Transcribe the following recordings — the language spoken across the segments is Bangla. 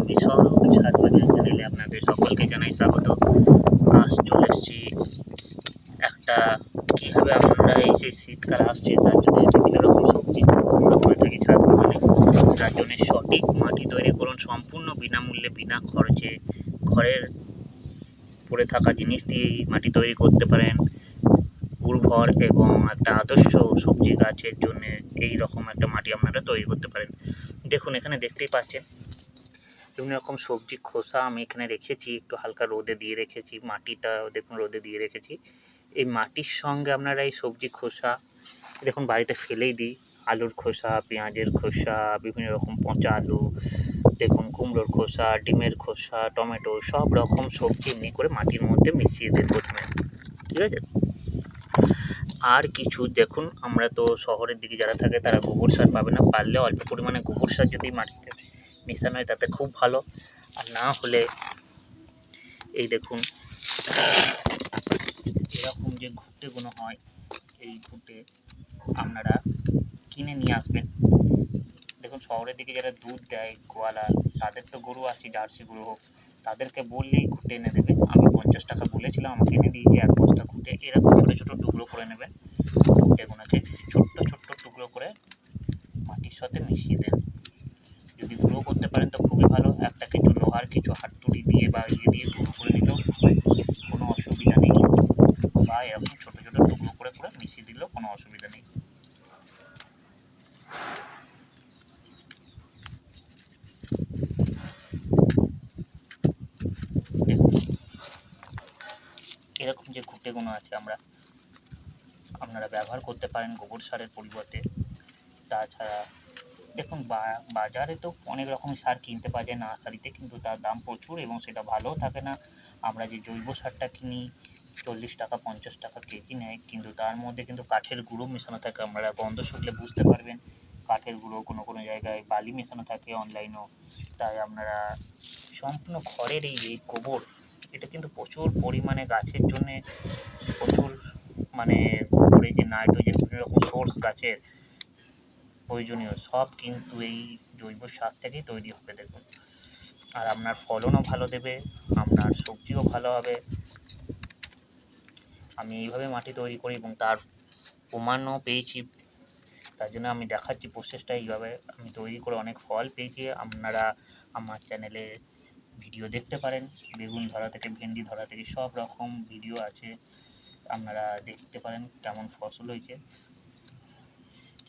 আমি সৌরভ সাতবাজার চ্যানেলে আপনাদের সকলকে জানাই স্বাগত। আজ চলে এসেছি একটা, কীভাবে আমরা এই যে শীতকাল আসছে, তার জন্য বিভিন্ন রকম সবজি আমরা করে থাকি ছাদ বাগানে তার জন্য সঠিক মাটি তৈরি করুন, সম্পূর্ণ বিনামূল্যে, বিনা খরচে, ঘরের পড়ে থাকা জিনিস দিয়েই মাটি তৈরি করতে পারেন। উর্বর এবং একটা আদর্শ সবজি গাছের জন্য এই রকম একটা মাটি আপনারা তৈরি করতে পারেন। দেখুন, এখানে দেখতেই পাচ্ছেন বিভিন্ন রকম সবজি খোসা আমি এখানে রেখেছি, একটু হালকা রোদে দিয়ে রেখেছি, মাটিটা দেখুন রোদে দিয়ে রেখেছি। এই মাটির সঙ্গে আপনারা এই সবজি খোসা দেখুন বাড়িতে ফেলেই দিই। আলুর খোসা, পেঁয়াজের খোসা, বিভিন্ন রকম পচা আলু, দেখুন কুমড়োর খোসা, ডিমের খোসা, টমেটো, সব রকম সবজি এমনি করে মাটির মধ্যে মিশিয়ে দিন প্রথমে। ঠিক আছে? আর কিছু দেখুন, আমরা তো শহরের দিকে যারা থাকে তারা গোবর সার পাবে না, পারলে অল্প পরিমাণে গোবর সার যদি মাটিতে মেশানো হয় তাতে খুব ভালো। আর না হলে, এই দেখুন, এরকম যে ঘুঁটেগুলো হয়, এই ঘুঁটে আপনারা কিনে নিয়ে আসবেন। দেখুন, শহরের দিকে যারা দুধ দেয়, গোয়ালা, তাদের তো গরু আছে জার্সি গরু হোক, তাদেরকে বললেই ঘুঁটে এনে দেবে। আমি পঞ্চাশ টাকা বলেছিলাম, আমাকে এনে দিয়েছে এক বস্তা ঘুঁটে, এরকম ছোটো ছোটো টুকরো করে নেবেন। ঘুঁটেগুলোকে ছোট্ট ছোট্ট টুকরো করে মাটির সাথে মিশিয়ে দেন। যদি গুঁড়ো করতে পারেন তো খুবই ভালো। একটা কিছু লোহার কিছু হাতুড়ি দিয়ে বা ইয়ে দিয়ে গুঁড়ো করে হয় কোনো অসুবিধা নেই। বা এরকম ছোটো ছোটো টুকরো করে করে মিশিয়ে দিলেও কোনো অসুবিধা নেই। এরকম যে ঘুঁটেগুলো আছে আমরা, আপনারা ব্যবহার করতে পারেন গোবর সারের পরিবর্তে। তাছাড়া দেখুন বাজারে তো অনেক রকমের সার কিনতে পাওয়া যায় নার্সারিতে, কিন্তু তার দাম প্রচুর এবং সেটা ভালোও থাকে না। আমরা যে জৈব সারটা কিনি, চল্লিশ টাকা, পঞ্চাশ টাকা কেজি নেয়, কিন্তু তার মধ্যে কিন্তু কাঠের গুঁড়ো মেশানো থাকে। আপনারা গন্ধ শুকলে বুঝতে পারবেন, কাঠের গুঁড়ো কোনো কোনো জায়গায় বালি মেশানো থাকে অনলাইনেও। তাই আপনারা সম্পূর্ণ ঘরের এই যে গোবর, এটা কিন্তু প্রচুর পরিমাণে গাছের জন্যে প্রচুর মানে গোবরে যে নাইট্রোজেন, বিভিন্ন রকম সোর্স গাছের প্রয়োজনীয় সব কিন্তু এই জৈব সার থেকেই তৈরি হবে, দেখুন। আর আপনার ফলনও ভালো দেবে, আপনার সবজিও ভালো হবে। আমি এইভাবে মাটি তৈরি করি এবং তার প্রমাণও পেয়েছি। তার জন্য আমি দেখাচ্ছি প্রসেসটা এইভাবে। আমি তৈরি করে অনেক ফল পেয়েছি। আপনারা আমার চ্যানেলে ভিডিও দেখতে পারেন। বেগুন ধরা থেকে, ভেন্ডি ধরা থেকে সব রকম ভিডিও আছে। আপনারা দেখতে পারেন কেমন ফসল হয়েছে।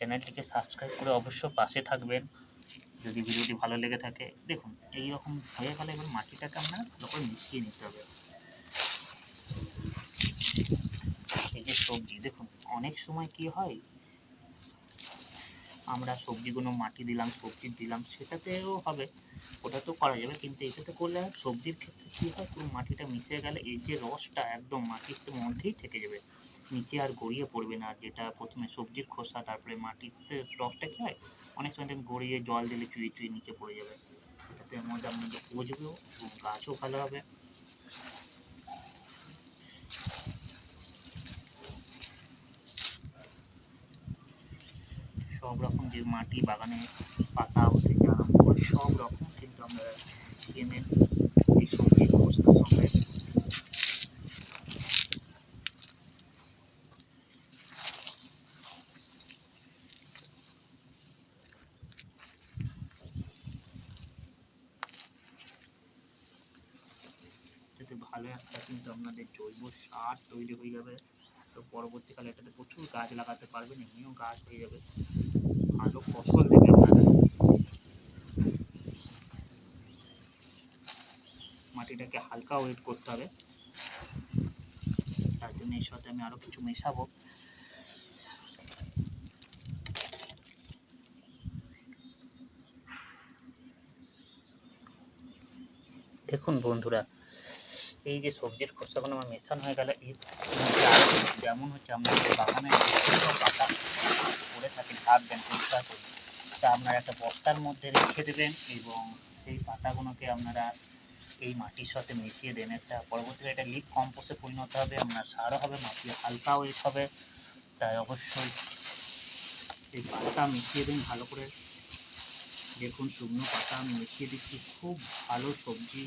চ্যানেলটিকে সাবস্ক্রাইব করে অবশ্য পাশে থাকবেন। যদি ভিডিওটি ভালো লেগে থাকে, দেখুন এই রকম হয়ে গেলে এবার মাটিটাকে আপনারা ভালো করে মিশিয়ে নিতে হবে। এই যে সবজি, দেখুন, অনেক সময় কি হয়, আমরা সবজিগুলো মাটি দিলাম, সবজি দিলাম, সেটাতেও হবে, ওটা তো করা যাবে, কিন্তু এটাতে করলে সবজির ক্ষেত্রে কী হয়, পুরো মাটিটা মিশে গেলে এই যে রসটা একদম মাটির মধ্যেই থেকে যাবে। নিচে আর গড়িয়ে পড়বে না, যেটা প্রথমে সবজির খোসা, তারপরে মাটিতে রসটা কী হয়? অনেক সময় দেখবেন গড়িয়ে জল দিলে চুই চুই নিচে পড়ে যাবে। এটাতে এর মধ্যে পচবেও এবং গাছও ভালো হবে। সব রকম যে মাটি বাগানে পাতা করে সব রকম কিন্তু আমরা এনে এই সবজির খোসার সঙ্গে এটাতে ভালো একটা কিন্তু আপনাদের জৈব সার তৈরি হয়ে যাবে। তো পরবর্তীকালে এটাতে প্রচুর গাছ লাগাতে পারবেন, এমনিও গাছ হয়ে যাবে। ভালো ফসল দেবে মাটিটাকে হালকা ওয়েট করতে হবে। তার জন্য এর সাথে আমি আরও কিছু মেশাবো। দেখুন বন্ধুরা এই যে সবজির খোসাগুলো আমার মেশানো হয়ে গেলে কিছু যেমন হচ্ছে আমাদের বাগানে পাতা পড়ে থাকে ঢাকবেন পরিষ্কার করে, তা আপনারা একটা বস্তার মধ্যে রেখে দেবেন এবং সেই পাতাগুলোকে আপনারা এই মাটির সাথে মিশিয়ে দেন। একটা পরবর্তীতে এটা লিক কম্পোস্টে পরিণত হবে আপনার সারও হবে, মাটি হালকা ওয়েট হবে, তাই অবশ্যই এই পাতা মিশিয়ে দিন ভালো করে। দেখুন, শুকনো পাতা আমি মিশিয়ে দিচ্ছি, খুব ভালো সবজি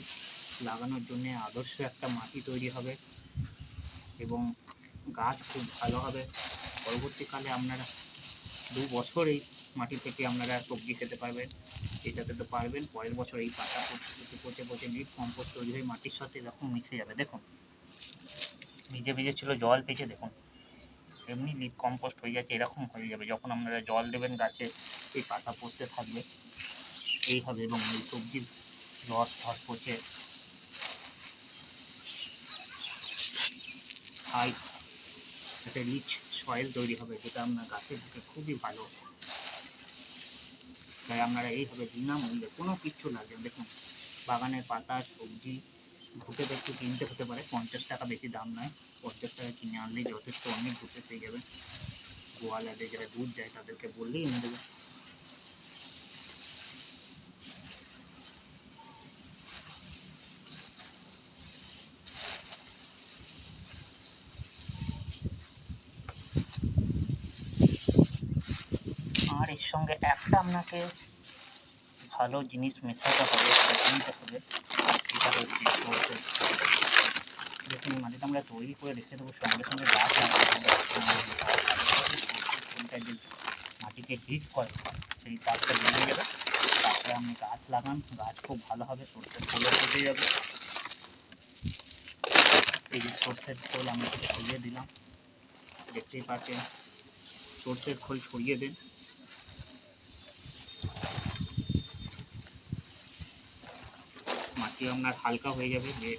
লাগানোর জন্য আদর্শ একটা মাটি তৈরি হবে এবং গাছ খুব ভালো হবে। পরবর্তীকালে আপনারা দু বছর এই মাটি থেকে আপনারা সবজি খেতে পারবেন। এটাতে তো পারবেন, পরের বছর এই পাতা পচে পচে পচে লিপ কম্পোস্ট তৈরি হয়ে মাটির সাথে এরকম মিশে যাবে, দেখুন। ভিজে ভিজে ছিল, জল পেয়েছে, দেখুন। এমনি লিপ কম্পোস্ট হয়ে যাচ্ছে এরকম হয়ে যাবে। যখন আপনারা জল দেবেন গাছে, এই পাতা পড়তে থাকবে। এই হবে এবং এই সবজির রস ফস পচে হাই একটা রিচ সয়েল তৈরি হবে, যেটা আপনার গাছের পক্ষে খুবই ভালো। তাই আপনারা এইভাবে বিনামূল্যে কোনো কিচ্ছু লাগবে না। দেখুন, বাগানের পাতা, সবজি ঘুটে তো একটু কিনতে হতে পারে, পঞ্চাশ টাকা বেশি দাম নয়। পঞ্চাশ টাকা কিনে আনলেই যথেষ্ট অনেক ঘুটে পেয়ে যাবেন গোয়ালাদের যারা দুধ দেয় তাদেরকে বললেই এনে দেবে। আর এর সঙ্গে একটা আপনাকে ভালো জিনিস মেশাতে হবে কিনতে হবে। সেটা হচ্ছে সরষে দেখুন মাটিটা আমরা তৈরি করে রেখে দেবো, সঙ্গে সঙ্গে গাছ ফুলটা যে মাটিকে হিট করে, সেই তাপটা বেরিয়ে যাবে তারপরে আপনি গাছ লাগান। গাছ খুব ভালো হবে, সরষের ফুলও ফুটে যাবে। এই যে সরষের খোল আমি ছড়িয়ে দিলাম। দেখতেই পাচ্ছেন, সরষের খোল ছড়িয়ে দিন। মাটি আপনার হালকা হয়ে যাবে, যে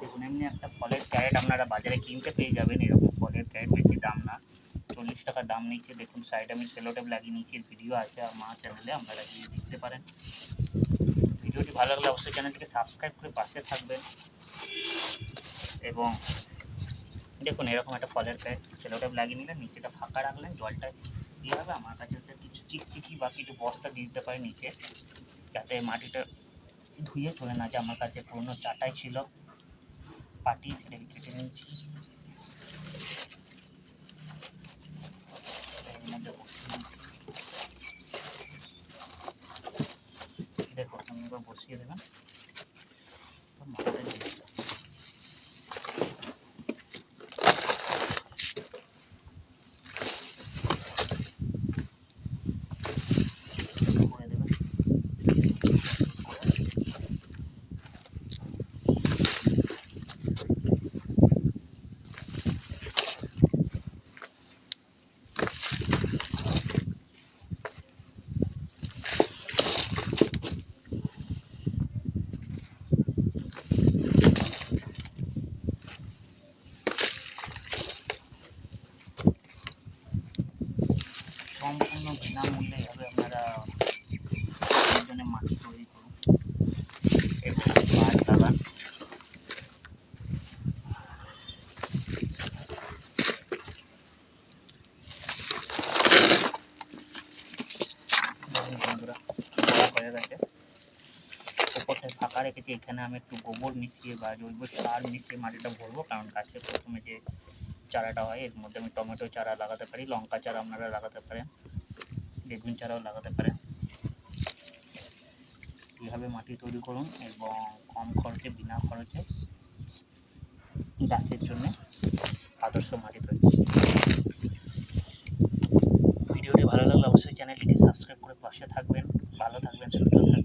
দেখুন এমনি একটা ফলের ক্যারেট আপনারা বাজারে কিনতে পেয়ে যাবেন, এরকম ফলের ক্যারেট বেশি দাম না। চল্লিশ টাকা দাম নিচ্ছে, দেখুন সাইডে আমি সেলোটেপ লাগিয়ে নিচ্ছি ভিডিও আছে আমার চ্যানেলে আপনারা গিয়ে দেখতে পারেন। ভিডিওটি ভালো লাগলে অবশ্যই চ্যানেলটিকে সাবস্ক্রাইব করে পাশে থাকবেন। এবং দেখুন, এরকম একটা ফলের ক্যারেট সেলোটেপ লাগিয়ে নিলেন, নিচেটা ফাঁকা রাখলেন, জলটা দিয়ে হবে আমার কাছে হচ্ছে কিছু চিকচিকি বা কিছু বস্তা দিয়ে দিতে পারি নিচে, যাতে মাটিটা ধুয়ে চলে না যে আমার কাছে পুরনো চাটাই ছিল। পাটি সেটাকে কেটে নিয়েছি। মধ্যে বসিয়ে দিচ্ছি। দেখো আপনি এবার বসিয়ে দেবেন তো মাটিটা দিয়ে দিলাম। করে দেবেন সম্পূর্ণ বিনামূল্যে এভাবে আপনারা নিজের জন্য মাটি তৈরি করুন এবং গাছ লাগান দেখুন বন্ধুরা বড় হয়ে গেছে ওপরটা ফাঁকা রেখেছি এখানে আমি একটু গোবর মিশিয়ে বা জৈব সার মিশিয়ে মাটিটা ভরবো কারণ গাছে প্রথমে যে চারাটা হয় এর মধ্যে আমি টমেটো চারা লাগাতে পারি লঙ্কা চারা আপনারা লাগাতে পারেন বেগুন চারাও লাগাতে পারেন। এইভাবে মাটি তৈরি করুন এবং কম খরচে, বিনা খরচে গাছের জন্য আদর্শ মাটি তৈরি ভিডিওটি ভালো লাগলে অবশ্যই চ্যানেলটিকে সাবস্ক্রাইব করে পাশে থাকবেন। ভালো থাকবেন, সুস্থ থাকবেন।